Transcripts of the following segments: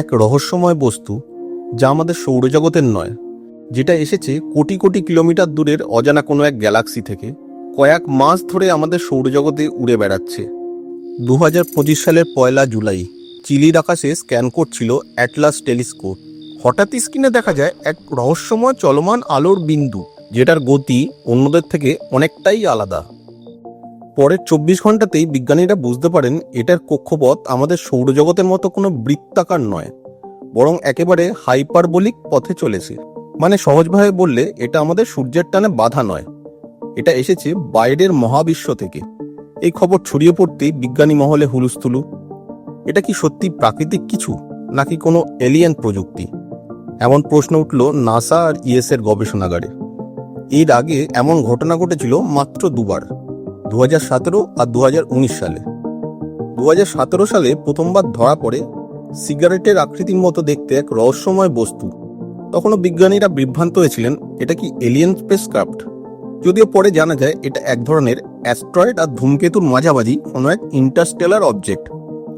এক রহস্যময় বস্তু যা আমাদের সৌরজগতের নয়, যেটা এসেছে কোটি কোটি কিলোমিটার দূরের অজানা কোনো এক গ্যালাক্সি থেকে কয়েক মাস ধরে আমাদের সৌরজগতে উড়ে বেড়াচ্ছে। দু হাজার পঁচিশ সালের পয়লা জুলাই, চিলির আকাশে স্ক্যান করছিল অ্যাটলাস টেলিস্কোপ। হঠাৎই স্ক্রিনে দেখা যায় এক রহস্যময় চলমান আলোর বিন্দু, যেটার গতি অন্যদের থেকে অনেকটাই আলাদা। পরের চব্বিশ ঘন্টাতেই বিজ্ঞানীরা বুঝতে পারেন এটার কক্ষপথ আমাদের সৌরজগতের মতো কোনো বৃত্তাকার নয়, বরং একেবারে হাইপারবোলিক পথে চলেছে। মানে সহজভাবে বললে এটা আমাদের সূর্যের টানে বাধা নয়। এটা এসেছে বাইরের মহাবিশ্ব থেকে। এই খবর ছড়িয়ে পড়তেই বিজ্ঞানী মহলে হুলুস্থুলু, এটা কি সত্যি প্রাকৃতিক কিছু, নাকি কোনো এলিয়েন প্রযুক্তি? এমন প্রশ্ন উঠল নাসা আর ইএস এর গবেষণাগারে। এর আগে এমন ঘটনা ঘটেছিল মাত্র দুবার। দু হাজার সতেরো আর দু হাজার উনিশ সালে। দু হাজার সতেরো সালে প্রথমবার ধরা পড়ে সিগারেটের আকৃতির মতো দেখতে এক রহস্যময় বস্তু। তখনও বিজ্ঞানীরা বিভ্রান্ত হয়েছিলেন, এটা কি এলিয়েন স্পেসক্রাফট যদিও পরে জানা যায়, এটা এক ধরনের অ্যাস্ট্রয়েড আর ধূমকেতুর মাঝামাঝি কোনো এক ইন্টারস্টেলার অবজেক্ট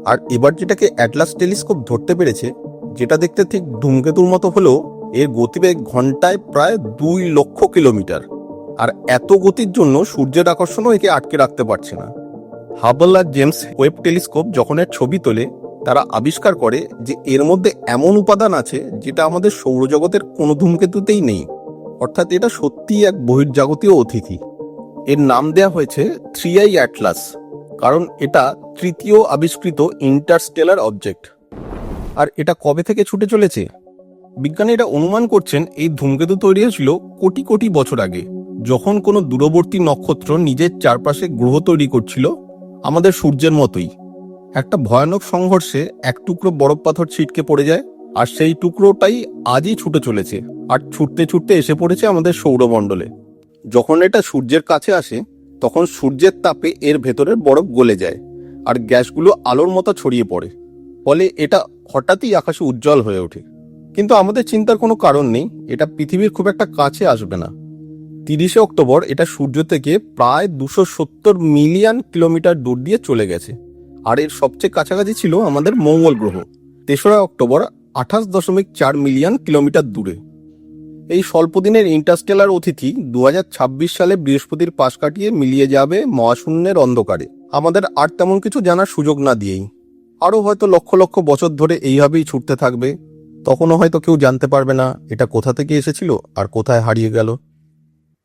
আর এবার যেটাকে অ্যাটলাস টেলিস্কোপ ধরতে পেরেছে, যেটা দেখতে ঠিক ধূমকেতুর মতো হলেও এর গতিবেগ ঘন্টায় প্রায় দুই লক্ষ কিলোমিটার। আর এত গতির জন্য সূর্যের আকর্ষণও একে আটকে রাখতে পারছে না। হাবল আর জেমস ওয়েব টেলিস্কোপ যখন এর ছবি তোলে, তারা আবিষ্কার করে যে এর মধ্যে এমন উপাদান আছে যেটা আমাদের সৌরজগতের কোনো ধূমকেতুতেই নেই। অর্থাৎ এটা সত্যিই এক বহির্জাগতীয় অতিথি। এর নাম দেয়া হয়েছে থ্রি আই অ্যাটলাস, কারণ এটা তৃতীয় আবিষ্কৃত ইন্টারস্টেলার অবজেক্ট। আর এটা কবে থেকে ছুটে চলেছে? বিজ্ঞানীরা অনুমান করছেন এই ধূমকেতু তৈরি হয়েছিল কোটি কোটি বছর আগে। যখন কোনো দূরবর্তী নক্ষত্র নিজের চারপাশে গ্রহ তৈরি করছিল, আমাদের সূর্যের মতোই। একটা ভয়ানক সংঘর্ষে এক টুকরো বরফ পাথর ছিটকে পড়ে যায়, আর সেই টুকরোটাই আজই ছুটে চলেছে, আর ছুটতে ছুটতে এসে পড়েছে আমাদের সৌরমণ্ডলে। যখন এটা সূর্যের কাছে আসে, তখন সূর্যের তাপে এর ভেতরের বরফ গলে যায়, আর গ্যাসগুলো আলোর মতো ছড়িয়ে পড়ে। ফলে এটা হঠাৎই আকাশে উজ্জ্বল হয়ে ওঠে। কিন্তু আমাদের চিন্তার কোনো কারণ নেই, এটা পৃথিবীর খুব একটা কাছে আসবে না। তিরিশে অক্টোবর এটা সূর্য থেকে প্রায় দুশো সত্তর মিলিয়ন কিলোমিটার দূর দিয়ে চলে গেছে। আর এর সবচেয়ে কাছাকাছি ছিল আমাদের মঙ্গল গ্রহ। তেসরা অক্টোবর আঠাশ দশমিক চার মিলিয়ন কিলোমিটার দূরে। এই স্বল্প দিনের ইন্টারস্টেলার অতিথি দু হাজার ছাব্বিশ সালে বৃহস্পতির পাশ কাটিয়ে মিলিয়ে যাবে মহাশূন্যের অন্ধকারে। আমাদের আর তেমন কিছু জানার সুযোগ না দিয়েই। আরও হয়তো লক্ষ লক্ষ বছর ধরে এইভাবেই ছুটতে থাকবে। তখনও হয়তো কেউ জানতে পারবে না, এটা কোথা থেকে এসেছিল আর কোথায় হারিয়ে গেল।